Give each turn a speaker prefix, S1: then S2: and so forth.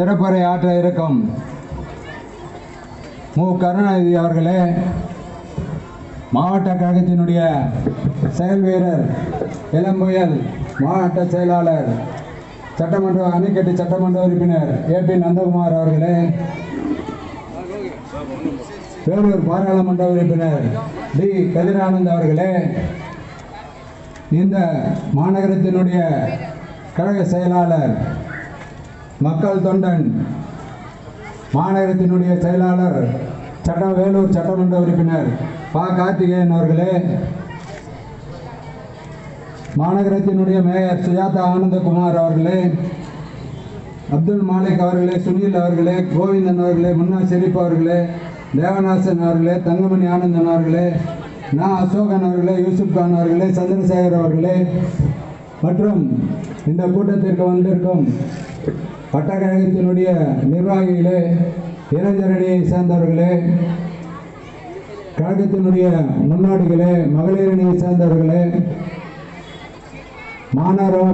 S1: சிறப்புரை ஆற்ற இருக்கும். மு. கருணாநிதி அவர்களே மாவட்ட கழகத்தினுடைய செயல் வீரர் இளம்புயல் மாவட்ட செயலாளர் சட்டமன்ற அணைக்கட்டு சட்டமன்ற உறுப்பினர் ஏ. பி. நந்தகுமார் அவர்களே வேலூர் பாராளுமன்ற உறுப்பினர் டி. கதிரானந்த் அவர்களே இந்த மாநகரத்தினுடைய கழக செயலாளர் மக்கள் தொண்டன் மாநகரத்தினுடைய செயலாளர் சட்ட வேலூர் சட்டமன்ற உறுப்பினர் பா. கார்த்திகேயன் அவர்களே மாநகரத்தினுடைய மேயர் சுஜாதா ஆனந்தகுமார் அவர்களே அப்துல் மாலிக் அவர்களே சுனில் அவர்களே கோவிந்தன் அவர்களே முன்னா ஷெரீப் அவர்களே தேவநாசன் அவர்களே தங்கமணி ஆனந்தன் அவர்களே நா. அசோகன் அவர்களே யூசுப் கான் அவர்களே சந்திரசேகர் அவர்களே மற்றும் இந்த கூட்டத்திற்கு வந்திருக்கும் பட்டக்கழகத்தினுடைய நிர்வாகிகளே இளைஞரணியை சேர்ந்தவர்களே கழகத்தினுடைய முன்னோடிகளே மகளிர் அணியை சேர்ந்தவர்களே மாநகர